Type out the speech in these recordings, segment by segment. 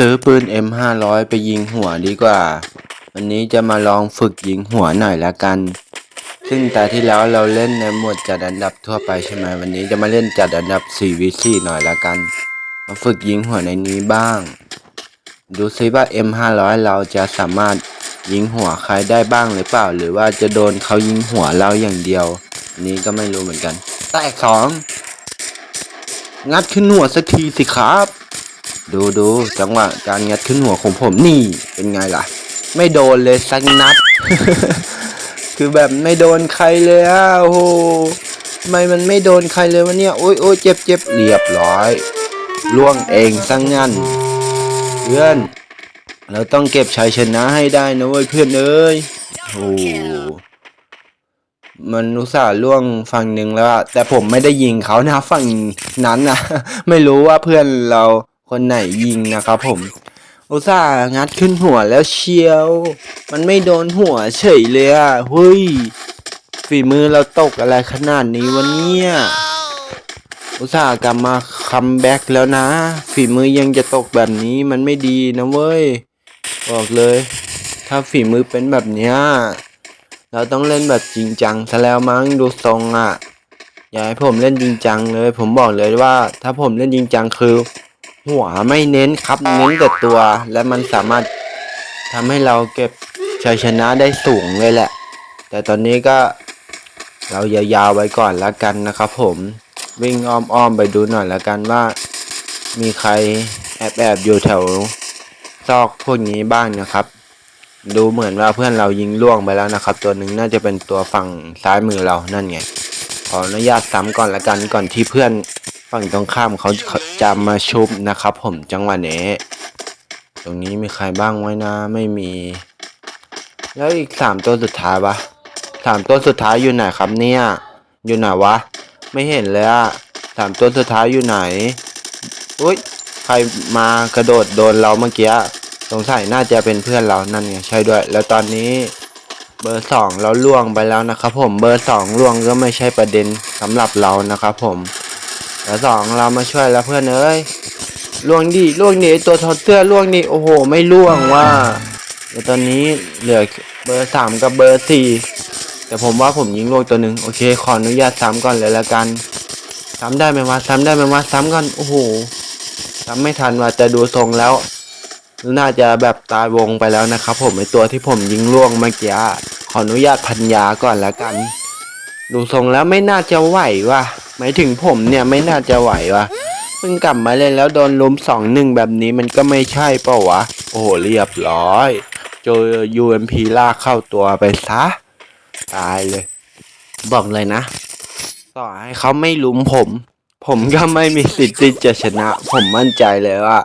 ซื้อปืน M500 ไปยิงหัวดีกว่า วันนี้จะมาลองฝึกยิงหัวหน่อยละกัน ซึ่งแต่ที่แล้วเราเล่นในหมวดจัดอันดับทั่วไปใช่ไหมวันนี้จะมาเล่นจัดอันดับ 4v4 หน่อยละกัน มาฝึกยิงหัวในนี้บ้าง ดูซิว่า M500 เราจะสามารถยิงหัวใครได้บ้างหรือเปล่า หรือว่าจะโดนเขายิงหัวเราอย่างเดียวนนี้ก็ไม่รู้เหมือนกัน แตกสองงัดขึ้นหัวสักทีสิครับ ดูดูจังหวะการงัดขึ้นหัวของผมนี่เป็นไงล่ะ ไม่โดนเลยสักนัด คือแบบไม่โดนใครเลยอะโอ้โหทำไมมันไม่โดนใครเลยวะเนี่ยโอ้ยโอ้ยเจ็บเจ็บเรียบร้อยล่วงเองสังงั้นเพื่อน เราต้องเก็บชัยชนะให้ได้นะเว้ยเพื่อนเอ้ยโอ้โหมันอุตส่าห์ล่วงฝั่งหนึ่งแล้วแต่ผมไม่ได้ยิงเขานะฝั่งนั้นนะไม่รู้ว่าเพื่อนเรา คนไหนยิงนะครับผมอุตส่าห์งัดขึ้นหัวแล้วเชียว มันไม่โดนหัวเฉยเลยอะเฮ้ยฝีมือเราตกอะไรขนาดนี้วะเนี่ยอุตส่าห์กลับมาคัมแบ็กแล้วนะ ฝีมือยังจะตกแบบนี้มันไม่ดีนะเว้ย บอกเลย ถ้าฝีมือเป็นแบบเนี้ยเราต้องเล่นแบบจริงจังซะแล้วมั้งดูทรงอะ อย่าให้ผมเล่นจริงจังเลย ผมบอกเลยว่า ถ้าผมเล่นจริงจังคือ หัวไม่เน้นครับเน้นแต่ตัว และมันสามารถทำให้เราเก็บชัยชนะได้สูงเลยแหละ แต่ตอนนี้ก็เรายาวๆไว้ก่อนละกันนะครับผมวิ่งอ้อมๆไปดูหน่อยละกันว่า มีใครแอบแอบๆอยู่แถวซอกพวกนี้บ้างนะครับ ดูเหมือนว่าเพื่อนเรายิงล่วงไปแล้วนะครับ ตัวหนึ่งน่าจะเป็นตัวฝั่งซ้ายมือเรานั่นไงขออนุญาตซ้ำก่อนละกันก่อนที่เพื่อน ฝั่งตรงข้ามเขาจะมาชุบนะครับ ผมจังหวะนี้ ตรงนี้มีใครบ้างไว้นะ ไม่มี แล้วอีกสามตัวสุดท้ายวะสามตัวสุดท้ายอยู่ไหนครับเนี่ย อยู่ไหนวะ ไม่เห็นเลยอะสามตัวสุดท้ายอยู่ไหนอุ้ยใครมากระโดดโดนเราเมื่อกี้สงสัยน่าจะเป็นเพื่อนเรานั่นไงใช่ด้วย แล้วตอนนี้เบอร์สองเราล่วงไปแล้วนะครับผมเบอร์สองล่วงก็ไม่ใช่ประเด็นสำหรับเรานะครับผม เบอร์สองเรามาช่วยแล้วเพื่อนเอ้ยล่วงดิล่วงดิตัวถอดเสื้อล่วงดิโอ้โห ไม่ล่วงว่าแล้วตอนนี้เหลือเบอร์สามกับเบอร์สี่แต่ผมว่าผมยิงล่วงตัวหนึ่งโอเค ขออนุญาตซ้ำก่อนเลยละกันซ้ำได้ไหมวะซ้ำได้ไหมวะซ้ำก่อนโอ้โหซ้ำไม่ทันว่าจะดูทรงแล้ว น่าจะแบบตายวงไปแล้วนะครับ ผมไอตัวที่ผมยิงล่วงเมื่อกี้ขออนุญาตพันยาก่อนแล้วกัน ดูทรงแล้วไม่น่าจะไหวว่ะ หมายถึงผมเนี่ยไม่น่าจะไหวว่ะเพิ่งกลับมาเล่นแล้วโดนลุมสองหนึ่งแบบนี้มันก็ไม่ใช่เปล่าวะ โอ้โหเรียบร้อย เจอ UMP ลากเข้าตัวไปซะ ตายเลย บอกเลยนะ ต่อให้เขาไม่ลุมผม ผมก็ไม่มีสิทธิ์ที่จะชนะ ผมมั่นใจเลยว่า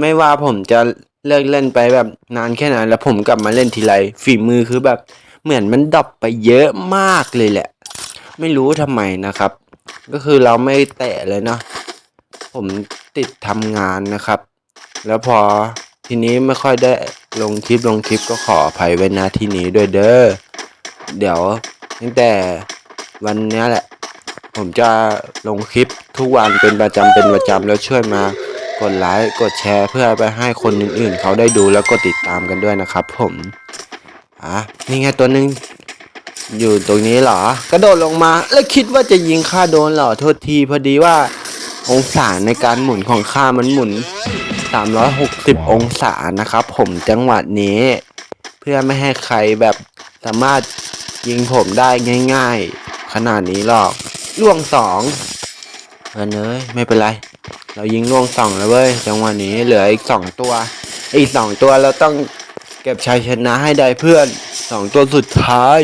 ไม่ว่าผมจะเลิกเล่นไปแบบนานแค่ไหนแล้วผมกลับมาเล่นทีไรฝีมือคือแบบเหมือนมันดรอปไปเยอะมากเลยแหละ ไม่รู้ทำไมนะครับ ก็คือเราไม่แตะเลยเนาะผมติดทำงานนะครับ แล้วพอทีนี้ไม่ค่อยได้ลงคลิปลงคลิปก็ขออภัยไว้นะที่นี้ด้วยเด้อเดี๋ยวตั้งแต่วันนี้แหละ ผมจะลงคลิปทุกวันเป็นประจำเป็นประจำแล้วช่วยมากดไลค์กดแชร์เพื่อไปให้คนอื่นๆ เขาได้ดูแล้วก็ติดตามกันด้วยนะครับ ผมอะนี่ไงตัวหนึ่ง อยู่ตรงนี้เหรอ กระโดดลงมา แล้วคิดว่าจะยิงข้าโดนเหรอ โทษทีพอดีว่า องศาในการหมุนของข้ามันหมุน 360 องศานะครับ ผมจังหวะนี้ เพื่อไม่ให้ใครแบบสามารถยิงผมได้ง่าย ๆ ขนาดนี้หรอกล่วงสองเออเนยไม่เป็นไร เรายิงล่วงสองแล้วเว้ยจังหวะนี้เหลืออีกสองตัว อีกสองตัวเราต้องเก็บชัยชนะให้ได้เพื่อนสองตัวสุดท้าย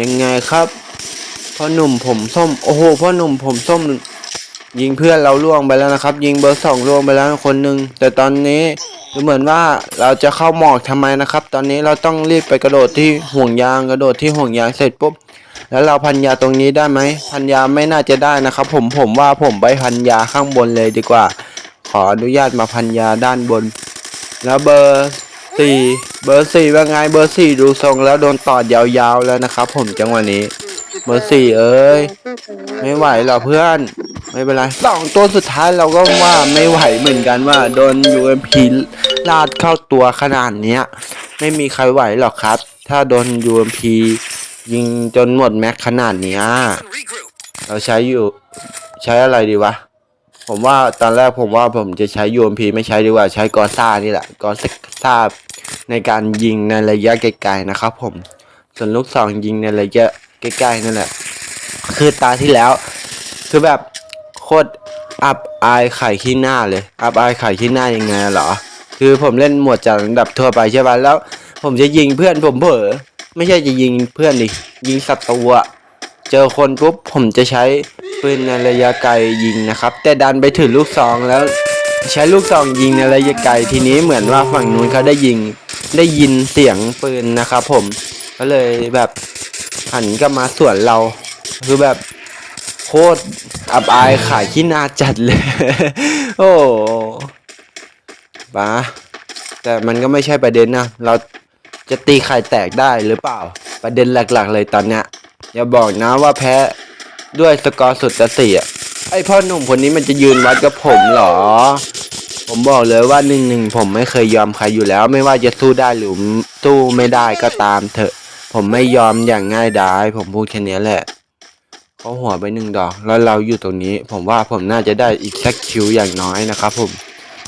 ยังไงครับพ่อหนุ่มผมส้มโอ้โหพ่อหนุ่มผมส้ม ยิงเพื่อนเราล่วงไปแล้วนะครับ ยิงเบอร์สองล่วงไปแล้วคนหนึ่งแต่ตอนนี้ดูเหมือนว่าเราจะเข้าหมอกทำไมนะครับ ตอนนี้เราต้องรีบไปกระโดดที่ห่วงยางกระโดดที่ห่วงยางเสร็จปุ๊บแล้วเราพันยาตรงนี้ได้ไหมพันยาไม่น่าจะได้นะครับ ผมผมว่าผมไปพันยาข้างบนเลยดีกว่า ขออนุญาตมาพันยาด้านบน แล้วเบอร์สี่ เบอร์สี่ว่าไงเบอร์สี่ดูทรงแล้วโดนตอดยาวๆแล้วนะครับ ผมจังหวะนี้ เบอร์สี่เอ้ยไม่ไหวหรอเพื่อนไม่เป็นไรสองตัวสุดท้ายเราก็ว่าไม่ไหวเหมือนกันว่าโดน UMP ลาดเข้าตัวขนาดเนี้ย ไม่มีใครไหวหรอกครับ ถ้าโดน UMP ยิงจนหมดแม็กขนาดเนี้ยเราใช้อยู่ใช้อะไรดีวะผมว่าตอนแรกผมว่าผมจะใช้ UMP ไม่ใช้ดีกว่าใช้กอซ่านี่แหละกอซ่า ในการยิงในระยะไกลๆนะครับ ผมส่วนลูกซองยิงในระยะใกล้ๆนั่นแหละ คือตาที่แล้ว คือแบบโคตรอับอายไข่ขี้หน้าเลย อับอายไข่ขี้หน้ายังไงเหรอ คือผมเล่นหมวดจากระดับทั่วไปใช่ป่ะแล้ว ผมจะยิงเพื่อนผมเผลอไม่ใช่จะยิงเพื่อนดิยิงศัตรูเจอคนปุ๊บผมจะใช้ปืนในระยะไกลยิงนะครับ แต่ดันไปถึงลูกซองแล้ว ใช้ลูกซองยิงในระยะไกลทีนี้เหมือนว่าฝั่งนู้นเขาได้ยิง ได้ยินเสียงปืนนะครับผมก็เลยแบบหันกลับมาสวนเรา คือแบบโคตรอับอายขายขี้นาจัดเลย โอ้บ้าแต่มันก็ไม่ใช่ประเด็นนะ เราจะตีไข่แตกได้หรือเปล่า ประเด็นหลักๆ เลยตอนเนี้ยอย่าบอกนะว่าแพ้ด้วยสกอร์สุดจะเสียไอพ่อหนุ่มคนนี้มันจะยืนวัดกับผมเหรอ ผมบอกเลยว่าหนึ่งหนึ่งผมไม่เคยยอมใครอยู่แล้ว ไม่ว่าจะสู้ได้หรือสู้ไม่ได้ก็ตามเถอะ ผมไม่ยอมอย่างง่ายดายผมพูดแค่นี้แหละเขาหัวไปหนึ่งดอก แล้วเราอยู่ตรงนี้ ผมว่าผมน่าจะได้อีกสักคิวอย่างน้อยนะครับ ผม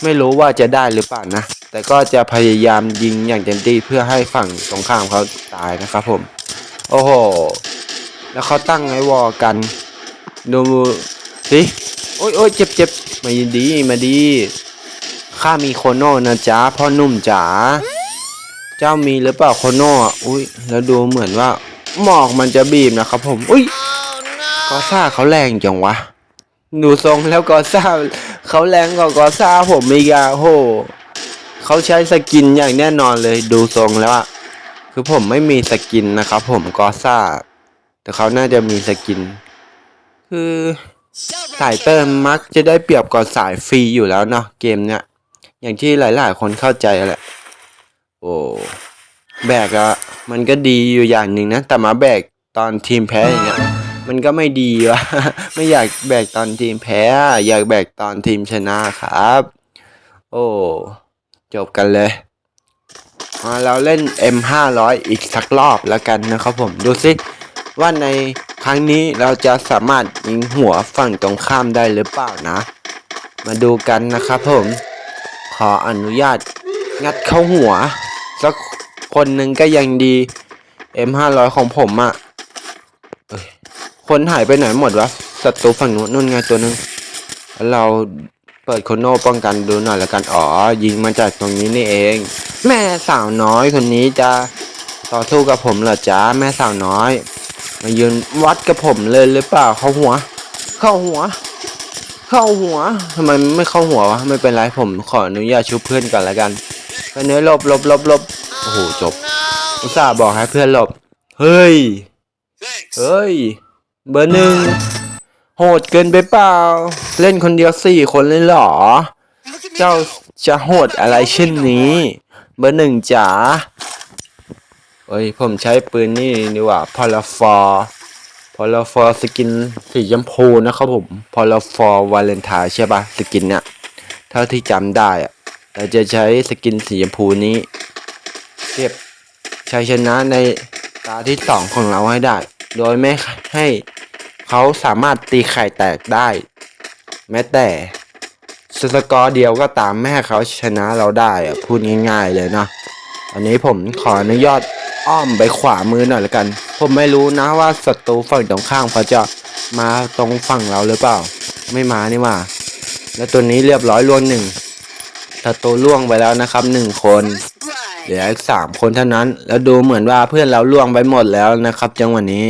ไม่รู้ว่าจะได้หรือเปล่านะ แต่ก็จะพยายามยิงอย่างเต็มที่เพื่อให้ฝั่งตรงข้ามเขาตายนะครับผม โอ้โห แล้วเขาตั้งไว้วอกัน ดูสิ โอ้ยโอ้ยเจ็บเจ็บมาดี มาดี ข้ามีโคโน่นะจ๊ะพ่อนุ่มจ๋าเจ้ามีหรือเปล่าโคโน่อะอุ้ยแล้วดูเหมือนว่าหมอกมันจะบีบนะครับผม อุ้ยกอซ่าเขาแรงจังวะดูทรงแล้วกอซ่าเขาแรงกว่ากอซ่าผมอีกอะโหเขาใช้สกินอย่างแน่นอนเลยดูทรงแล้วอะคือผมไม่มีสกินนะครับผมกอซ่า แต่เขาน่าจะมีสกิน คือสายเติมมักจะได้เปรียบกว่าสายฟรีอยู่แล้วเนาะเกมเนี้ย อย่างที่หลาย ๆ คนเข้าใจแหละ โอ้แบกอะมันก็ดีอยู่อย่างหนึ่งนะ แต่มาแบกตอนทีมแพ้อย่างเงี้ยมันก็ไม่ดีวะไม่อยากแบกตอนทีมแพ้ อยากแบกตอนทีมชนะครับ โอ้จบกันเลยมาเราเล่น M500 อีกสักรอบแล้วกันนะครับผมดูสิว่าในครั้งนี้เราจะสามารถยิงหัวฝั่งตรงข้ามได้หรือเปล่านะ มาดูกันนะครับผม ขออนุญาต งัดเข้าหัว สักคนหนึ่งก็ยังดี M500 ของผมอะเอ้ยคนหายไปไหนหมดวะศัตรูฝั่งนู้นนู่นไงตัวหนึง เราเปิดโคโน่ป้องกันดูหน่อยแล้วกัน อ๋อ ยิงมาจากตรงนี้นี่เอง แม่สาวน้อยคนนี้จะต่อสู้กับผมเหรอจ๊ะแม่สาวน้อย มายืนวัดกับผมเลยหรือเปล่า เข้าหัว เข้าหัว เข้าหัวทำไมไม่เข้าหัววะไม่เป็นไรผมขออนุญาตชุบเพื่อนก่อนแล้วกันไปเนื้อหลบหลบหลบหลบโอ้โหจบอุตส่าห์บอกให้เพื่อนหลบ เฮ้ย Thanks. เฮ้ย เบอร์หนึ่งโหดเกินไปเปล่า เล่นคนเดียวสี่คนเลยเหรอ Look at me เจ้า go. จะโหดอะไรเช่นนี้ เบอร์หนึ่งจ๋าเฮ้ย ผมใช้ปืนนี่ดีกว่าพอลฟอร์ พอลฟอร์สกินสีชมพูนะครับผม พอลฟอร์วาเลนไทน์ใช่ปะสกินเนี่ยเท่าที่จำได้อะเราจะใช้สกินสีชมพูนี้เก็บชัยชนะในตาที่สองของเราให้ได้ โดยไม่ให้เขาสามารถตีไข่แตกได้ แม้แต่สกอร์เดียวก็ตามแม่ให้เขาชนะเราได้อะพูดง่าย ๆ เลยเนาะอันนี้ผมขออนุญาต อ้อมไปขวามือหน่อยละกัน ผมไม่รู้นะว่าศัตรูฝั่งตรงข้ามเขาจะมาตรงฝั่งเราหรือเปล่า ไม่มานี่ว่า แล้วตัวนี้เรียบร้อยล่วงหนึ่งศัตรูล่วงไปแล้วนะครับหนึ่งคน เหลืออีกสามคนเท่านั้น แล้วดูเหมือนว่าเพื่อนเราล่วงไปหมดแล้วนะครับ จังหวะนี้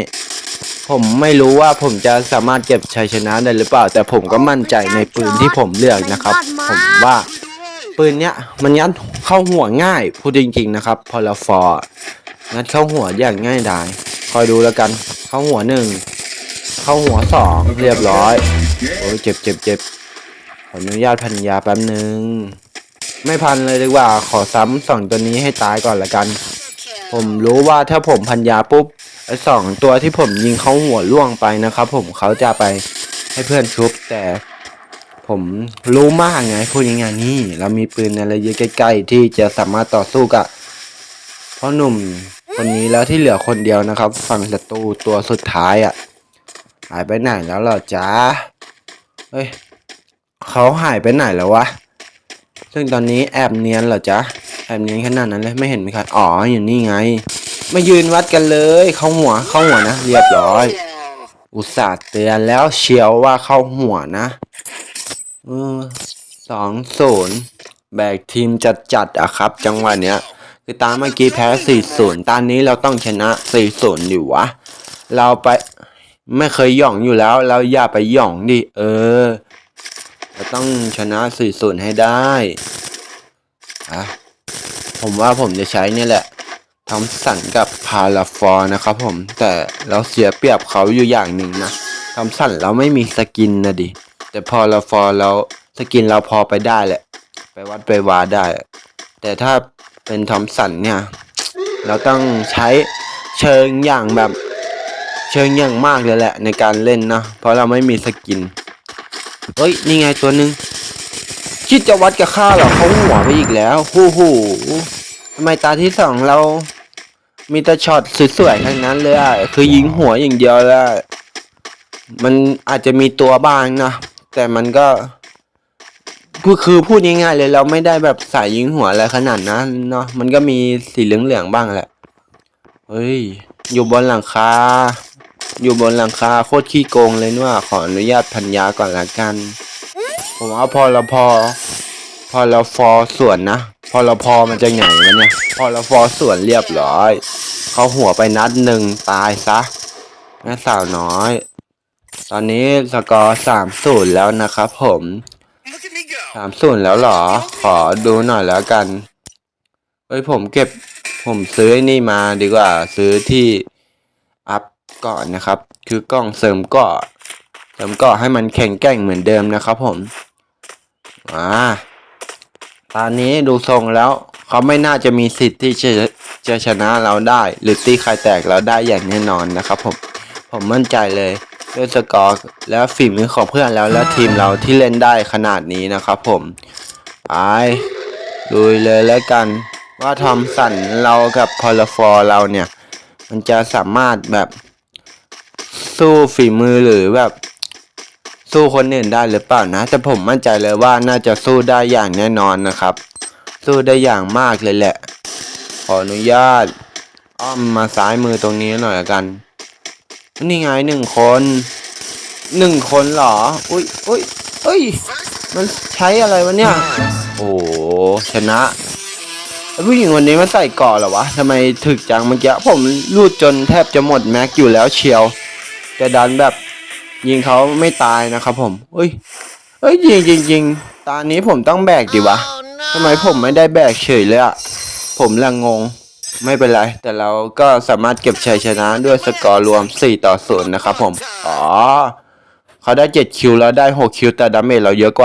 ผมไม่รู้ว่าผมจะสามารถเก็บชัยชนะได้หรือเปล่า แต่ผมก็มั่นใจในปืนที่ผมเลือกนะครับ ผมว่าปืนเนี้ยมันยัดเข้าหัวง่ายพูดจริง ๆ นะครับพอลฟอร์ งัดเข้าหัวอย่างง่ายดาย คอยดูแล้วกัน เข้าหัวหนึ่ง เข้าหัวสองเรียบร้อย โอ้ยเจ็บเจ็บเจ็บขออนุญาตพันยาแป๊บหนึ่ง ไม่พันเลยดีกว่า ขอซ้ำสองตัวนี้ให้ตายก่อนละกัน ผมรู้ว่าถ้าผมพันยาปุ๊บไอ้สองตัวที่ผมยิงเขาหัวล่วงไปนะครับ ผมเขาจะไปให้เพื่อนชุบแต่ผมรู้มากไงพูดยังไงนี่เรามีปืนอะไรเยอะใกล้ๆที่จะสามารถต่อสู้กับพ่อหนุ่ม คนนี้แล้วที่เหลือคนเดียวนะครับ ฝั่งศัตรูตัวสุดท้ายอะ่ะ หายไปไหนแล้วเหรอจ๊ะเฮ้ยเขาหายไปไหนแล้ววะซึ่งตอนนี้แอบเนียนเหรอจ๊ะแอบเนียนขนาดนั้นเลยไม่เห็นมีใครอ๋ออยู่นี่ไงมายืนวัดกันเลยเข้าหัวเข้าหัวนะ เรียบร้อย อุตส่าห์เตือนแล้วเชียวว่าเข้าหัวนะเออสองศูนย์แบกทีมจัดจัดอะครับ จังหวะเนี้ย คือตาเมื่อกี้แพ้สี่ศูนย์ตอนนี้เราต้องชนะสี่ศูนย์อยู่วะ เราไปไม่เคยหย่องอยู่แล้ว เราอย่าไปหย่องดิเออเราต้องชนะสี่ศูนย์ให้ได้อะผมว่าผมจะใช้เนี่ยแหละทอมสันกับพาราฟอร์นะครับผมแต่เราเสียเปรียบเขาอยู่อย่างหนึ่งนะทอมสันเราไม่มีสกินนะดิแต่พอราฟอร์เราสกินเราพอไปได้แหละ ไปวัดไปวาได้ แต่ถ้า เป็นทอมสันเนี่ย เราต้องใช้เชิงอย่างแบบเชิงอย่างมากเลยแหละในการเล่นนะ เพราะเราไม่มีสกิน เฮ้ย นี่ไงตัวหนึ่งคิดจะวัดกับข้าเหรอเขาหัวไปอีกแล้วหูหูทำไมตาที่สองเรา มีแต่ช็อตสวยๆทั้งนั้นเลยอะคือยิงหัวอย่างเดียวแล้วมันอาจจะมีตัวบ้างนะ แต่มันก็ คือคือพูดง่ายๆเลยเราไม่ได้แบบสายยิงหัวอะไรขนาดนั้นเนาะมันก็มีสีเหลืองๆบ้างแหละเฮ้ย อยู่บนหลังคาอยู่บนหลังคาโคตรขี้โกงเลยนี่ว่าขออนุญาตพันยาก่อนละกัน ผมว่าพอเราพอ พอเราฟอส่วนนะพอเราพอมันจะไงวะเนี่ย พอเราฟอส่วนเรียบร้อย เขาหัวไปนัดหนึ่งตายซะแม่สาวน้อย ตอนนี้สกอร์สามศูนย์แล้วนะครับผม สามศูนย์แล้วเหรอ ขอดูหน่อยแล้วกัน เฮ้ยผมเก็บ ผมซื้อไอ้นี่มาดีกว่า ซื้อที่อัพก่อนนะครับ คือกล้องเสริมเกาะเสริมเกาะให้มันแข็งแกร่งเหมือนเดิมนะครับผม อ่า ตอนนี้ดูทรงแล้ว เขาไม่น่าจะมีสิทธิ์ที่จะจะชนะเราได้ หรือตีใครแตกเราได้อย่างแน่นอนนะครับผม ผมมั่นใจเลย ด้วยสกอร์และฝีมือของเพื่อนแล้วและทีมเราที่เล่นได้ขนาดนี้นะครับผมไปลุยเลยแล้วกัน ว่าทอมสันเรากับพอลฟอร์เราเนี่ย มันจะสามารถแบบสู้ฝีมือหรือแบบ สู้คนอื่นได้หรือเปล่านะ แต่ผมมั่นใจเลยว่าน่าจะสู้ได้อย่างแน่นอนนะครับ สู้ได้อย่างมากเลยแหละ ขออนุญาต อ้อมมาซ้ายมือตรงนี้หน่อยละกัน นี่ไงหนึ่งคนหนึ่งคนเหรอ อุ้ยอุ้ยเอ้ย มันใช้อะไรวะเนี่ย โอ้ชนะผู้หญิงคนนี้มันใส่กาะเหรอวะทำไมถึกจังเมื่อกี้ผมรูดจนแทบจะหมดแม็กอยู่แล้วเชียวแต่ดันแบบยิงเขาไม่ตายนะครับผมเอ้ยเอ้ยยิงจริงจริงๆตอนนี้ผมต้องแบกดิวะทำไมผมไม่ได้แบกเฉยเลยอะผมละงง ไม่เป็นไร แต่เราก็สามารถเก็บชัยชนะด้วยสกอร์รวม 4 ต่อ 0 นะครับผม อ๋อ เขาได้ 7 คิวแล้วได้ 6 คิว แต่ดาเมจเราเยอะกว่า